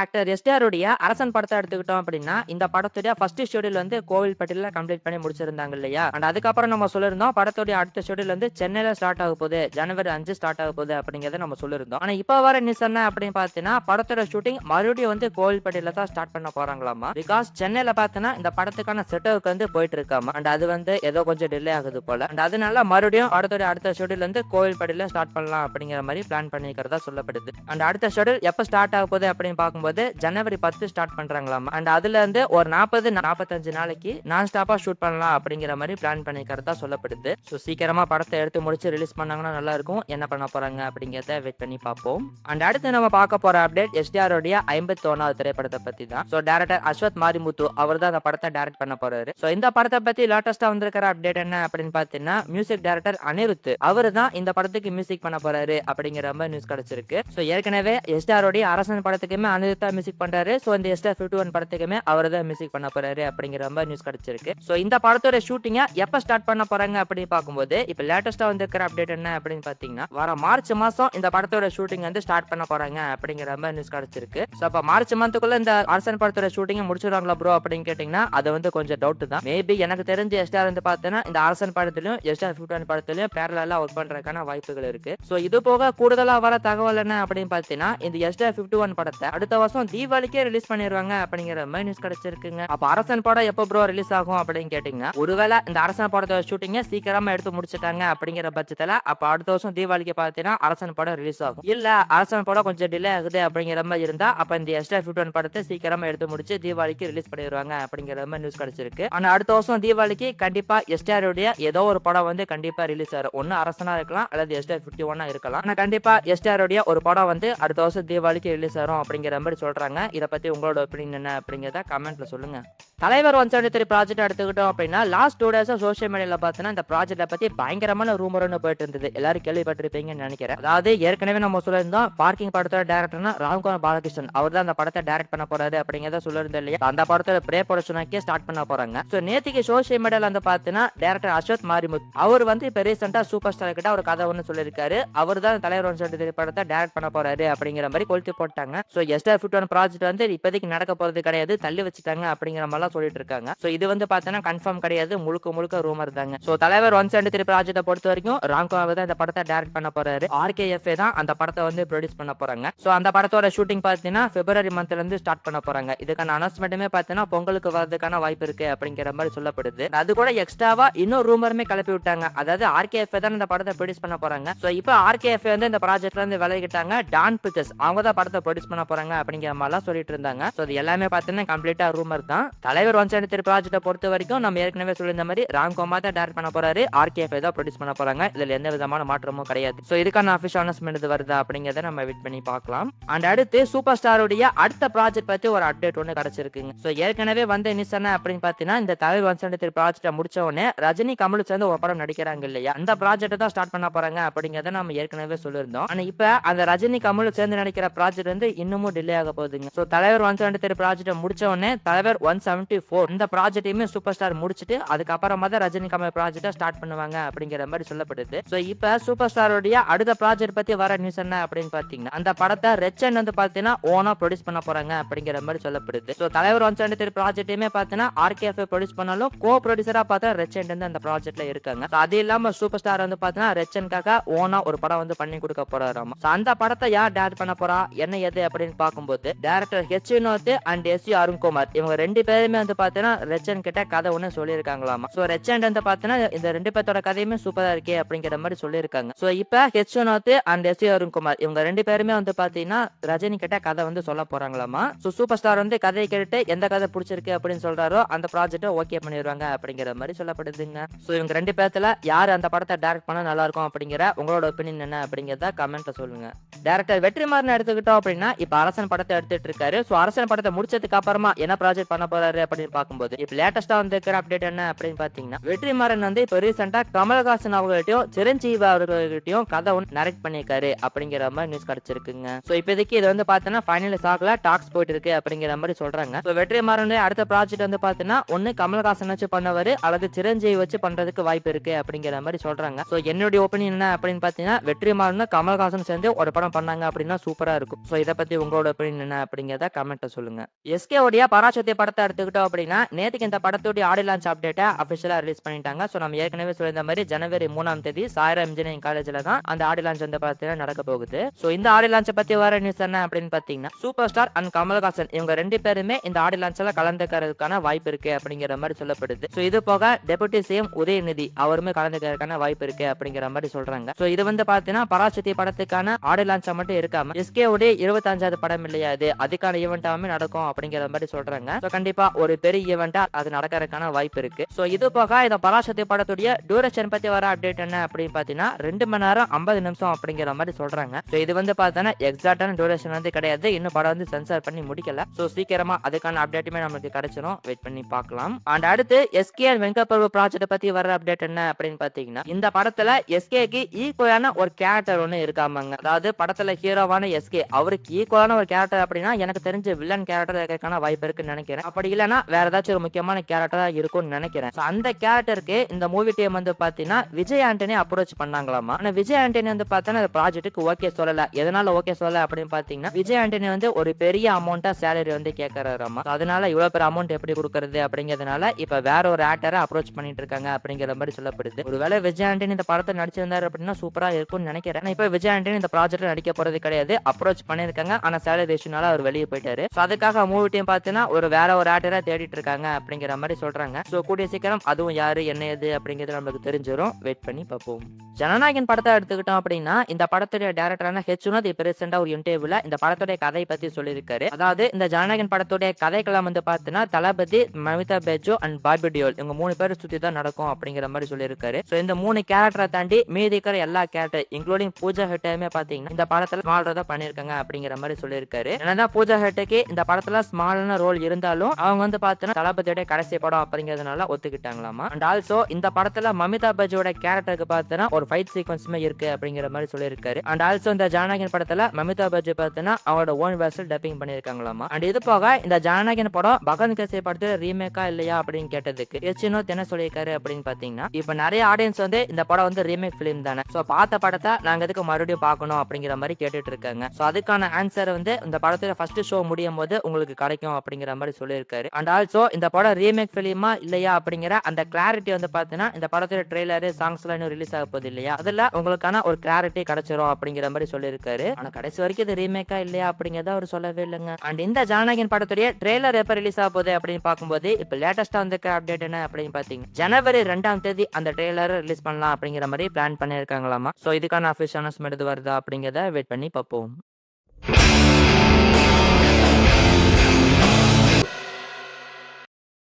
Actor எஸ்டிஆருடைய அரசன் படத்தை எடுத்துக்கிட்டோம் அப்படின்னா இந்த படத்துடைய ஃபர்ஸ்ட் ஷெடியூல் வந்து கோவில்பட்டியில கம்ப்ளீட் பண்ணி முடிச்சிருந்தாங்க இல்லையா? அண்ட் அதுக்கப்புறம் நம்ம சொல்லியிருந்தோம் படத்துடைய அடுத்த ஷெடியூல் வந்து சென்னையில ஸ்டார்ட் ஆக போகுது ஜனவரி அஞ்சு ஸ்டார்ட் ஆக போகுது அப்படிங்கறத நம்ம சொல்லியிருந்தோம். ஆனா இப்போ வர நியூஸ் என்ன அப்படின்னு பார்த்தீங்கன்னா படத்தோட ஷூட்டிங் மறுபடியும் வந்து கோவில்பட்டியில தான் ஸ்டார்ட் பண்ண போறாங்களாமா? பிகாஸ் சென்னையில பார்த்தீங்கன்னா இந்த படத்துக்கான செட்டவுக்கு வந்து போயிட்டு இருக்காமா அண்ட் அது வந்து ஏதோ கொஞ்சம் டிலே ஆகுது போல. அண்ட் அதனால மறுபடியும் படத்துடைய அடுத்த ஷெடியூல் வந்து கோவில்பட்டியில ஸ்டார்ட் பண்ணலாம் அப்படிங்கிற மாதிரி பிளான் பண்ணிக்கிறதா சொல்லப்படுது. அண்ட் அடுத்த ஷெடியூல் எப்போ ஸ்டார்ட் ஆக போகுது அப்படின்னு பார்க்கும்போது ஜனவரி பத்து ஸ்டார்ட் பண்றாங்களாமா? அண்ட் அதுல இருந்து ஒரு நாற்பது நாற்பத்தஞ்சு நாளைக்கு நான் ஸ்டாப்பா ஷூட் பண்ணலாம் அப்படிங்கிற மாதிரி பிளான் பண்ணிக்கிறதா சொல்லப்படுது. ஸோ சீக்கிரமா படத்தை எடுத்து முடிச்சு ரிலீஸ் பண்ணாங்கன்னா நல்லா இருக்கும். என்ன பண்ண போறாங்க அப்படிங்கிறத வெயிட் பண்ணி பார்ப்போம். அண்ட் அடுத்து நம்ம பார்க்க போற அப்டேட் எஸ்டிஆர் உடைய ஐம்பத்தி ஒன்னாவது திரைப்படத்தை பத்தி தான். ஸோ டேரக்டர் அஸ்வத் மாரிமுத்து அவர் தான் அந்த படத்தை டைரக்ட் பண்ண போறாரு. ஸோ இந்த படத்தை பத்தி லேட்டஸ்டா வந்திருக்கிற அப்டேட் என்ன அப்படின்னு பாத்தீங்கன்னா மியூசிக் டேரக்டர் அனிருத் அவர் தான் இந்த படத்துக்கு மியூசிக் பண்ண போறாரு அப்படிங்கிற மாதிரி நியூஸ் கிடைச்சிருக்கு. ஸோ ஏற்கனவே உடைய அரசன் படத்துக்குமே அனிருத் தான் மியூசிக் பண்றாரு. ஸோ இந்த எஸ்டா ஃபிஃப்டி ஒன் படத்துக்குமே அவர் தான் மியூசிக் பண்ண போறாரு அப்படிங்கிற மாதிரி நியூஸ் கிடைச்சிருக்கு. ஸோ இந்த படத்தோட ஷூட்டிங்கை எப்போ ஸ்டார்ட் பண்ண போறாங்க அப்படின்னு பார்க்கும்போது இப்போ லேட்டஸ்டா வந்திருக்கிற அப்டேட் என்ன அப்படின்னு பாத்தீங்கன்னா வர மார்ச் மாசம் இந்த படத்தோட ஷூட்டிங் வந்து ஸ்டார்ட் பண்ண போறாங்க அப்படிங்கிற மாதிரி நியூஸ் கிடைச்சிருக்கு. ஸோ அப்போ மார்ச் மந்த்துக்குள்ள இந்த அரசன் படத்தோட ஷூட்டிங் முடிச்சிருவாங்களா ப்ரோ அப்படின்னு கேட்டீங்கன்னா அது வந்து கொஞ்சம் டவுட் தான். மேபி எனக்கு தெரிஞ்ச எஸ்டார் வந்து பார்த்தீங்கன்னா இந்த அரசன் படத்திலும் எஸ்டார் ஃபிஃப்டி ஒன் படத்திலும் பேரலா ஒர்க் பண்றதுக்கான வாய்ப்புகள் இருக்கு. ஸோ இது போக கூடுதலா வர தகவல் என்ன அப்படின்னு பார்த்தீங்கன்னா இந்த எஸ்டார் ஃபிஃப்டி ஒன் படத்தை அடுத்த வருஷம் தீபாவளிக்கே ரிலீஸ் பண்ணிடுவாங்க அப்படிங்கிற மாதிரி நியூஸ் கிடைச்சிருக்குங்க. அப்ப அரசன் படம் எப்போ ப்ரோ ரிலீஸ் ஆகும் அப்படின்னு கேட்டீங்கன்னா ஒருவேளை இந்த அரசன் படத்தோட ஷூட்டிங்க சீக்கிரமா எடுத்து முடிச்சிட்டாங்க அப்படிங்கிற பட்சத்துல அப்ப அடுத்த வருஷம் தீபாவளிக்கு பார்த்தீங்கன்னா அரசன் படம் ரிலீஸ் ஆகும். இல்ல அரசன் படம் கொஞ்சம் டிலே ஆகுது அப்படிங்கிற மாதிரி இருந்தா அப்ப இந்த எஸ்டா ஃபிஃப்டி ஒன் படத்தை சீக்கிரமா எடுத்து முடிச்சு தீபாவளிக்கு ரிலீஸ் பண்ணிடுவாங்க அப்படிங்கிற மாதிரி நியூஸ் கிடைச்சிருக்கு. ஆனா அடுத்த வருஷம் தீபாவளிக்கு கண்டிப்பா எஸ்டாருடைய ஏதோ ஒரு படம் வந்து கண்டிப்பா ரிலீஸ் ஆகும் ஒன்னு அரசனா இருக்கலாம் அல்லது எஸ்டார் ஃபிஃப்டி ஒன்னா இருக்கலாம். ஆனா கண்டிப்பா எஸ்டாருடைய ஒரு படம் வந்து அடுத்த வருஷம் தீபாவளிக்கு ரிலீஸ் ஆகும் அப்படிங்கிற மாதிரி சொல்றாங்க. இதை பத்தி உங்களோட ஒப்பீனியன் என்ன அப்படிங்கிறத கமெண்ட்ல சொல்லுங்க. தலைவர் ஒன் செவன்டி த்ரீ ப்ராஜெக்ட் எடுத்துக்கிட்டோம் அப்படின்னா லாஸ்ட் டூ டேஸாக சோஷியல் மீடியால பார்த்தீங்கன்னா இந்த ப்ராஜெக்ட்டை பத்தி பயங்கரமான ரூமர்னு போயிட்டு இருந்தது. எல்லாரும் கேள்விப்பட்டிருப்பீங்கன்னு நினைக்கிறேன். அதாவது ஏற்கனவே நம்ம சொல்லியிருந்தோம் பார்க்கிங் படத்தோட டேரக்டர்னா ராம்குமார் பாலகிருஷ்ணன். அவர் தான் அந்த படத்தை டைரக்ட் பண்ண போறாரு அப்படிங்கிறத சொல்லியிருந்தோம் இல்லையா? அந்த படத்தோட பிரே ப்ரொடக்ஷனாக்கே ஸ்டார்ட் பண்ண போறாங்க. ஸோ நேத்திக்கு சோஷியல் மீடியால வந்து பார்த்தீங்கன்னா டேரக்டர் அஸ்வத் மாரிமுத் அவர் வந்து இப்போ ரீசெண்டா சூப்பர் ஸ்டார் கிட்ட ஒரு கதை ஒன்று சொல்லியிருக்காரு. அவர் தான் தலைவர் ஒன் செவன்டி படத்தை டேரக்ட் பண்ண போறாரு அப்படிங்கிற மாதிரி கொளுத்தி போட்டாங்க. So STR fifty one project வந்து இப்போதைக்கு நடக்க போறது கிடையாது. தள்ளி வச்சுட்டாங்க அப்படிங்கிற தான் சொல்லிட்டு இருக்காங்க சோ இது வந்து பாத்தீங்கன்னா கன்ஃபார்ம் கிடையாது. முழுக்க முழுக்க ரூமர் தாங்க. சோ தலைவர் ஒன் செவன்டி த்ரீ ப்ராஜெக்ட்டை பொறுத்த வரைக்கும் ராம்குமார் தான் இந்த படத்தை டைரக்ட் பண்ண போறாரு. ஆர்கேஎஃப் தான் அந்த படத்தை வந்து ப்ரொடியூஸ் பண்ண போறாங்க. சோ அந்த படத்தோட ஷூட்டிங் பாத்தீங்கன்னா பிப்ரவரி மந்த்ல இருந்து ஸ்டார்ட் பண்ண போறாங்க. இதுக்கான அனௌன்ஸ்மெண்ட்டுமே பார்த்தீங்கன்னா பொங்கலுக்கு வரதுக்கான வாய்ப்பு இருக்கு அப்படிங்கிற மாதிரி சொல்லப்படுது. அது கூட எக்ஸ்ட்ராவா இன்னும் ரூமருமே கிளப்பி விட்டாங்க. அதாவது ஆர்கேஎஃப் தான் இந்த படத்தை ப்ரொடியூஸ் பண்ண போறாங்க. சோ இப்போ ஆர்கேஎஃப் வந்து இந்த ப்ராஜெக்ட்ல இருந்து விலகிட்டாங்க. டான் பிக்சர்ஸ் அவங்க தான் படத்தை ப்ரொடியூஸ் பண்ண போறாங்க அப்படிங்கிற மாதிரிலாம் சொல்லிட்டு இருந்தாங்க. சோ இது எல்லாமே பார்த்தீங்கன்னா கம்ப்ளீட்டா ரூமர் தான். தலைவர் ஒன் செவன்டி ப்ராஜெக்ட்டை பொறுத்த வரைக்கும் நம்ம ஏற்கனவே சொல்லியிருந்த மாதிரி ராம்குமார் தான் டேரக்ட் பண்ண போறாரு. ஆர்கேஎஃப்ஏ தான் ப்ரொடியூஸ் பண்ண போறாங்க. இதுல எந்த விதமான மாற்றமும் கிடையாது. ஸோ இதுக்கான அஃபிஷியல் அனௌன்ஸ்மெண்ட் இது வருதா அப்படிங்கிறத நம்ம வெயிட் பண்ணி பார்க்கலாம். அண்ட் அடுத்து சூப்பர் ஸ்டாருடைய அடுத்த ப்ராஜெக்ட் பத்தி ஒரு அப்டேட் ஒன்று கிடைச்சிருக்குங்க. ஸோ ஏற்கனவே வந்த நியூஸ் என்ன அப்படின்னு பார்த்தீங்கன்னா இந்த தலைவர் ஒன் செவன்டி ப்ராஜெக்ட்டை முடிச்ச உடனே ரஜினி கமல் சேர்ந்து ஒரு படம் நடிக்கிறாங்க இல்லையா? அந்த ப்ராஜெக்ட் தான் ஸ்டார்ட் பண்ண போறாங்க அப்படிங்கிறத நம்ம ஏற்கனவே சொல்லியிருந்தோம். ஆனா இப்ப அந்த ரஜினி கமல் சேர்ந்து நடிக்கிற ப்ராஜெக்ட் வந்து இன்னமும் டிலே ஆக போகுதுங்க. ஸோ தலைவர் ஒன் செவன்டி த்ரீ ப்ராஜெக்ட் முடிச்ச உடனே தலைவர் ஒன் செவன்டி ஃபோர் இந்த ப்ராஜெக்டையுமே சூப்பர் ஸ்டார் முடிச்சுட்டு அதுக்கப்புறமா தான் ரஜினி கமல் ஸ்டார்ட் பண்ணுவாங்க அப்படிங்கிற மாதிரி சொல்லப்படுது. ஸோ இப்போ சூப்பர் ஸ்டாரோடைய அடுத்த ப்ராஜெக்ட் பத்தி வர நியூஸ் என்ன அப்படின்னு பாத்தீங்கன்னா அந்த படத்தை ரெச்சன் வந்து பாத்தீங்கன்னா ஓனா ப்ரொடியூஸ் பண்ண போறாங்க அப்படிங்கிற மாதிரி சொல்லப்படுது. ஸோ தலைவர் ஒன் செவன்டி த்ரீ ப்ராஜெக்டையுமே பாத்தீங்கன்னா ஆர்கேஎஃப் ப்ரொடியூஸ் பண்ணாலும் கோ ப்ரொடியூசரா பார்த்தா ரெச்சன் வந்து அந்த ப்ராஜெக்ட்ல இருக்காங்க. அது இல்லாம சூப்பர் ஸ்டார் வந்து பாத்தீங்கன்னா ரெச்சனுக்காக ஓனா ஒரு படம் வந்து பண்ணி கொடுக்க போறாராம்? அந்த படத்தை யார் டேரக்ட் பண்ண போறா? என்ன எது அப்படின்னு பார்க்கும்போது director H Vinoth and S C Arunkumar இவங்க ரெண்டு பேருமே வந்து பாத்தீங்கன்னா ரெச்சன் கிட்ட கதை ஒண்ணு சொல்லியிருக்காங்களாமா. சோ ரெச்சன் வந்து பாத்தீங்கன்னா இந்த ரெண்டு பேர்த்தோட கதையுமே சூப்பரா இருக்கே அப்படிங்கிற மாதிரி சொல்லியிருக்காங்க. சோ இப்ப H Vinoth and S Arunkumar இவங்க ரெண்டு பேருமே வந்து பாத்தீங்கன்னா ரஜினி கிட்ட கதை வந்து சொல்ல போறாங்களாமா. சோ சூப்பர் ஸ்டார் வந்து கதையை கேட்டுட்டு எந்த கதை பிடிச்சிருக்கு அப்படின்னு சொல்றாரோ அந்த ப்ராஜெக்ட்டை ஓகே பண்ணிடுவாங்க அப்படிங்கிற மாதிரி சொல்லப்படுதுங்க. சோ இவங்க ரெண்டு பேர்த்துல யார் அந்த படத்தை டேரக்ட் பண்ணா நல்லா இருக்கும் அப்படிங்கிற உங்களோட ஒப்பீனியன் என்ன அப்படிங்கறத கமெண்ட்ல சொல்லுங்க. டேரக்டர் வெற்றிமாறன் எடுத்துக்கிட்டோம் அப்படின்னா இப்ப அரசன் படத்தை எடுத்துட்டு இருக்காரு. சோ அரசன் படத்தை முடிச்சதுக்கு அப்புறமா என்ன ப்ராஜெக்ட் பண்ண போறாரு அப்படின்னு பார்க்கும்போது இப்ப லேட்டஸ்டா வந்திருக்கிற அப்டேட் என்ன அப்படின்னு பாத்தீங்கன்னா வெற்றிமாறன் வந்து இப்ப ரீசெண்டா கமலஹாசன் அவர்கள்ட்டையும் சிரஞ்சீவி அவர்கள்ட்டையும் கதை ஒன்று நரேட் பண்ணியிருக்காரு அப்படிங்கிற மாதிரி நியூஸ் கிடைச்சிருக்குங்க. சோ இப்போதைக்கு இது வந்து பாத்தீங்கன்னா ஃபைனல் சாக்ல டாக்ஸ் போயிட்டு இருக்கு அப்படிங்கிற மாதிரி சொல்றாங்க. சோ வெற்றிமாறன் அடுத்த ப்ராஜெக்ட் வந்து பாத்தீங்கன்னா ஒன்னு கமலஹாசன் வச்சு பண்ணவர் அல்லது சிரஞ்சீவி வச்சு பண்றதுக்கு வாய்ப்பு இருக்கு அப்படிங்கிற மாதிரி சொல்றாங்க. சோ என்னுடைய ஒப்பீனியன் என்ன அப்படின்னு பாத்தீங்கன்னா வெற்றிமாறன் கமலஹாசன் சேர்ந்து ஒரு படம் பண்ணாங்க அப்படின்னா சூப்பரா இருக்கும். சோ இதை பத்தி உங்களோட ஒப்பீனியன் என்ன அப்படிங்கிறத கமெண்ட்டை சொல்லுங்க. எஸ்கே உடைய பராசக்தி படத்தை எடுத்துக்கிட்டோம் அப்படின்னா நேத்துக்கு இந்த படத்துடைய ஆடி லான்ச் அப்டேட்டை அஃபிஷியலாக ரிலீஸ் பண்ணிட்டாங்க. ஸோ நம்ம ஏற்கனவே சொல்லியிருந்த மாதிரி ஜனவரி மூணாம் தேதி சாயரா இன்ஜினியரிங் காலேஜ்ல தான் அந்த ஆடி லான்ச் வந்து பார்த்தீங்கன்னா நடக்க போகுது. ஸோ இந்த ஆடி லான்ச்சை பத்தி வர நியூஸ் என்ன அப்படின்னு பார்த்தீங்கன்னா சூப்பர் ஸ்டார் அண்ட் கமல்ஹாசன் இவங்க ரெண்டு பேருமே இந்த ஆடி லான்ச்சில் கலந்துக்கிறதுக்கான வாய்ப்பு இருக்கு அப்படிங்கிற மாதிரி சொல்லப்படுது. ஸோ இது போக டெபுட்டி சிஎம் உதயநிதி அவருமே கலந்துக்கிறதுக்கான வாய்ப்பு இருக்கு அப்படிங்கிற மாதிரி சொல்றாங்க. ஸோ இது வந்து பார்த்தீங்கன்னா பராசக்தி படத்துக்கான ஆடி லான்ச்சா மட்டும் இருக்காம எஸ்கே உடைய இருபத்தஞ்சாவது படம் இல்லையா அது அதுக்கான ஈவெண்டாவுமே நடக்கும் அப்படிங்கிற மாதிரி சொல்றாங்க. ஸோ கண்டிப்பா ஒரு பெரிய ஈவெண்ட்டாக அது நடக்கிறதுக்கான வாய்ப்பு இருக்கு. ஸோ இது போக இந்த பராசக்தி படத்துடைய டியூரேஷன் பத்தி வர அப்டேட் என்ன அப்படின்னு பாத்தீங்கன்னா ரெண்டு மணி நேரம் ஐம்பது நிமிஷம் அப்படிங்கிற மாதிரி சொல்றாங்க. ஸோ இது வந்து பார்த்தோன்னா எக்ஸாக்டான டியூரேஷன் வந்து கிடையாது. இன்னும் படம் வந்து சென்சார் பண்ணி முடிக்கல. ஸோ சீக்கிரமா அதுக்கான அப்டேட்டுமே நம்மளுக்கு கிடைச்சிடும் வெயிட் பண்ணி பார்க்கலாம். அண்ட் அடுத்து எஸ்கே வெங்கப்பிரபு பிரபு ப்ராஜெக்ட் பத்தி வர அப்டேட் என்ன அப்படின்னு பாத்தீங்கன்னா இந்த படத்துல எஸ்கேக்கு ஈக்குவலான ஒரு கேரக்டர் ஒன்று இருக்காமாங்க. அதாவது படத்துல ஹீரோவான எஸ்கே அவருக்கு ஈக்குவலான ஒரு கேரக்டர் அப்படின்னா எனக்கு தெரிஞ்ச வில்லன் கேரக்டர் இருக்கிறதுக்கான வாய்ப்பு இருக்குன்னு நினைக்கிறேன். அப்படி இல்லைன்னா வேற ஏதாச்சும் ஒரு முக்கியமான கேரக்டரா இருக்கும்னு நினைக்கிறேன். அந்த கேரக்டருக்கு இந்த மூவி டீம் வந்து பாத்தீங்கன்னா விஜய் ஆண்டனி அப்ரோச் பண்ணாங்களாமா? ஆனா விஜய் ஆண்டனி வந்து பார்த்தோன்னா இந்த ப்ராஜெக்ட்டுக்கு ஓகே சொல்லல. எதனால ஓகே சொல்லல அப்படின்னு பாத்தீங்கன்னா விஜய் ஆண்டனி வந்து ஒரு பெரிய அமௌண்டா சேலரி வந்து கேட்கறாராமா அதனால இவ்வளவு பெரிய அமௌண்ட் எப்படி கொடுக்கறது அப்படிங்கிறதுனால இப்ப வேற ஒரு ஆக்டரை அப்ரோச் பண்ணிட்டு இருக்காங்க அப்படிங்கிற மாதிரி சொல்லப்படுது. ஒருவேளை விஜய் ஆண்டனி இந்த படத்தை நடிச்சிருந்தாரு அப்படின்னா சூப்பரா இருக்கும்னு நினைக்கிறேன். இப்ப விஜய் ஆண்டனி இந்த ப்ராஜெக்ட்ல நடிக்க போறது கிடையாது. அப்ரோச் பண்ணிருக்காங்க ஆனா சேலரி இஷ்யூனால அவர் வெளியே போயிட்டாரு. அதுக்காக மூவி டீம் பார்த்தீங்கன்னா ஒரு வேற ஒரு ஆக்டரை தேடிட்டு இருக்காங்க அப்படிங்கிற மாதிரி சொல்றாங்க. ஸோ கூடிய சீக்கிரம் அதுவும் யாரு என்ன எது அப்படிங்கிறது நம்மளுக்கு தெரிஞ்சிடும் வெயிட் பண்ணி பார்ப்போம். ஜனநாயகன் படத்தை எடுத்துக்கிட்டோம் அப்படின்னா இந்த படத்துடைய டேரக்டரான ஹெச் சுனத் இப்ப ரீசெண்டா ஒரு இன்டர்வியூல இந்த படத்துடைய கதை பத்தி சொல்லியிருக்காரு. அதாவது இந்த ஜனநாயகன் படத்துடைய கதைக்கெல்லாம் வந்து பாத்தீங்கன்னா தளபதி மமிதா பேஜோ அண்ட் பாபி டியோல் இவங்க மூணு பேர் சுத்தி தான் நடக்கும் அப்படிங்கிற மாதிரி சொல்லியிருக்காரு. ஸோ இந்த மூணு கேரக்டரை தாண்டி மீதி இருக்கிற எல்லா கேரக்டர் இன்க்ளூடிங் பூஜா ஹெட்டையுமே பாத்தீங்கன்னா இந்த படத்துல ஸ்மால் பண்ணிருக்காங்க அப்படிங்கிற மாதிரி சொல்லியிருக்காரு. என்னதான் பூஜா ஹெட்டுக்கு இந்த படத்துல ஸ்மாலான ரோல் இருந்தாலும் அவங்க வந்து பார்த்தோன்னா தளபதியோட கடைசி படம் அப்படிங்கிறதுனால ஒத்துக்கிட்டாங்களாமா? அண்ட் ஆல்சோ இந்த படத்துல மமிதா பஜோட கேரக்டருக்கு பார்த்தீங்கன்னா ஒரு ஃபைட் சீக்வன்ஸுமே இருக்கு அப்படிங்கிற மாதிரி சொல்லியிருக்காரு. அண்ட் ஆல்சோ இந்த ஜனநாயகன் படத்துல மமிதா பஜ் பார்த்தோன்னா அவரோட ஓன் வேர்ஸில் டப்பிங் பண்ணியிருக்காங்களாமா? அண்ட் இது போக இந்த ஜனநாயகன் படம் பகவந்த் கேசரி படத்துல ரீமேக்கா இல்லையா அப்படின்னு கேட்டதுக்கு எச்சினோ என்ன சொல்லியிருக்காரு அப்படின்னு பாத்தீங்கன்னா இப்ப நிறைய ஆடியன்ஸ் வந்து இந்த படம் வந்து ரீமேக் ஃபிலிம் தானே. சோ பார்த்த படத்தை நாங்க எதுக்கு மறுபடியும் பார்க்கணும் அப்படிங்கிற மாதிரி கேட்டுட்டு இருக்காங்க. சோ அதுக்கான ஆன்சர் வந்து இந்த படத்துல ஃபர்ஸ்ட் ஷோ முடியும் போது உங்களுக்கு கிடைக்கும் அப்படிங்கிற மாதிரி சொல்லியிருக்காரு. அண்ட் ஆல்சோ இந்த படம் ரீமேக் ஃபிலிமா இல்லையா அப்படிங்கிற அந்த கிளாரிட்டி வந்து பாத்தீங்கன்னா இந்த படத்தோட ட்ரெய்லரு சாங்ஸ் எல்லாம் இன்னும் ரிலீஸ் ஆக போகுது இல்லையா? அதுல உங்களுக்கான ஒரு கிளாரிட்டி கிடைச்சிரும் அப்படிங்கிற மாதிரி சொல்லியிருக்காரு. ஆனா கடைசி வரைக்கும் இது ரீமேக்கா இல்லையா அப்படிங்கறத அவர் சொல்லவே இல்லைங்க. அண்ட் இந்த ஜானகின் படத்துடைய ட்ரெய்லர் எப்ப ரிலீஸ் ஆக போகுது அப்படின்னு பார்க்கும்போது இப்ப லேட்டஸ்டா வந்திருக்க அப்டேட் என்ன அப்படின்னு பாத்தீங்க ஜனவரி ரெண்டாம் தேதி அந்த ட்ரெய்லர் ரிலீஸ் பண்ணலாம் அப்படிங்கிற மாதிரி பிளான் பண்ணிருக்காங்களாமா சோ இதுக்கான அஃபிஷியல் அனௌன்ஸ்மெண்ட் வருதா அப்படிங்கறத வெயிட் பண்ணி பார்ப்போம்.